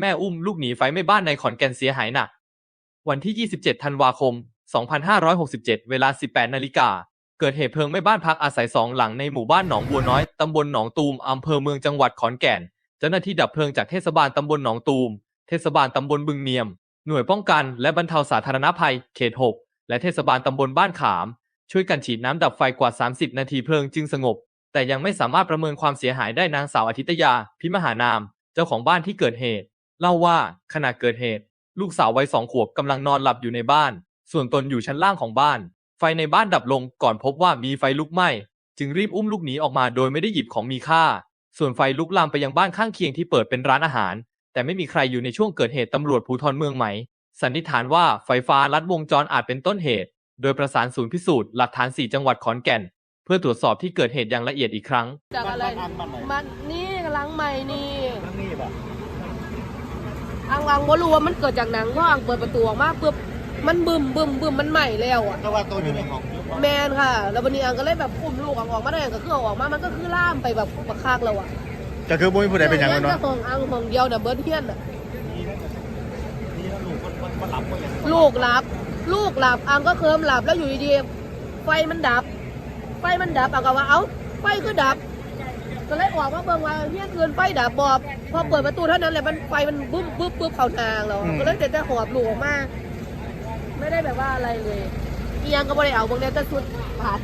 แม่อุ้มลูกหนีไฟไหม้บ้านในขอนแก่นเสียหายหนัก วันที่ 27 ธันวาคม 2567 เวลา 18 นาฬิกา เกิดเหตุเพลิงไหม้บ้านพักอาศัยสองหลังในหมู่บ้านหนองบัวน้อย ตำบลหนองตูม อำเภอเมืองจังหวัดขอนแก่น เจ้าหน้าที่ดับเพลิงจากเทศบาลตำบลหนองตูม เทศบาลตำบลบึงเนียม หน่วยป้องกันและบรรเทาสาธารณภัย เขต 6 และเทศบาลตำบลบ้านขาม ช่วยกันฉีดน้ำดับไฟกว่า 30 นาทีเพลิงจึงสงบ แต่ยังไม่สามารถประเมินความเสียหายได้นางสาวอาทิตยา พิมหานาม เจ้าของบ้านที่เกิดเหตุ เล่าว่าขณะเกิดเหตุ ลูกสาววัยสองขวบกำลังนอนหลับอยู่ในบ้าน ส่วนตนอยู่ชั้นล่างของบ้าน ไฟในบ้านดับลงก่อนพบว่ามีไฟลุกไหม้ จึงรีบอุ้มลูกหนีออกมาโดยไม่ได้หยิบของมีค่า ส่วนไฟลุกลามไปยังบ้านข้างเคียงที่เปิดเป็นร้านอาหาร แต่ไม่มีใครอยู่ในช่วงเกิดเหตุตำรวจภูธรเมืองไหม สันนิษฐานว่าไฟฟ้าลัดวงจรอาจเป็นต้นเหตุ โดยประสานศูนย์พิสูจน์หลักฐาน 4 จังหวัดขอนแก่น เพื่อตรวจสอบที่เกิดเหตุอย่างละเอียดอีกครั้ง จากอะไรบ้านบ้านไหนมันนี่กำลังใหม่นี่ นั่งนี่ป่ะ อังอังบ่รู้ว่ามันเกิดจากหนังเพราะอังเปิดประตูออกมาปุ๊บมันบึมบึมบึมมันใหม่แล้วอะแต่ว่าตัวอยู่ในห้องอยู่ป่ะแมนค่ะ แล้ววันนี้อังก็เลยแบบอุ้มลูกอังออกมาได้อังก็คือเอาออกมามันก็คือล่ามไปแบบประคากแล้วอะก็คือบ่มีผู้ใดเป็นหยังแล้เนาะห้องอังห้องเดียวน่ะเบิร์ดเฮียนอะนี่แล้วลูกมันมันหลับก็ยังลูกหลับ ลูกหลับอังก็เคลิ้มหลับแล้วอยู่ดีๆไฟมันดับ ไฟมันดับอังก็ว่าเอ้าไฟก็ดับ ก็เลยออกมาเบิ่งว่าเฮียเกินไฟดับบอบพอเปิดประตูเท่านั้นแหละมันไฟมันบึ้มบึ้มบึ้มเข้าทางแล้วก็เลยเด็ดแต่หอบลูกออกมาไม่ได้แบบว่าอะไรเลยอียังก็ไม่ได้เอาบางเนี้ยแต่สุดผ่าน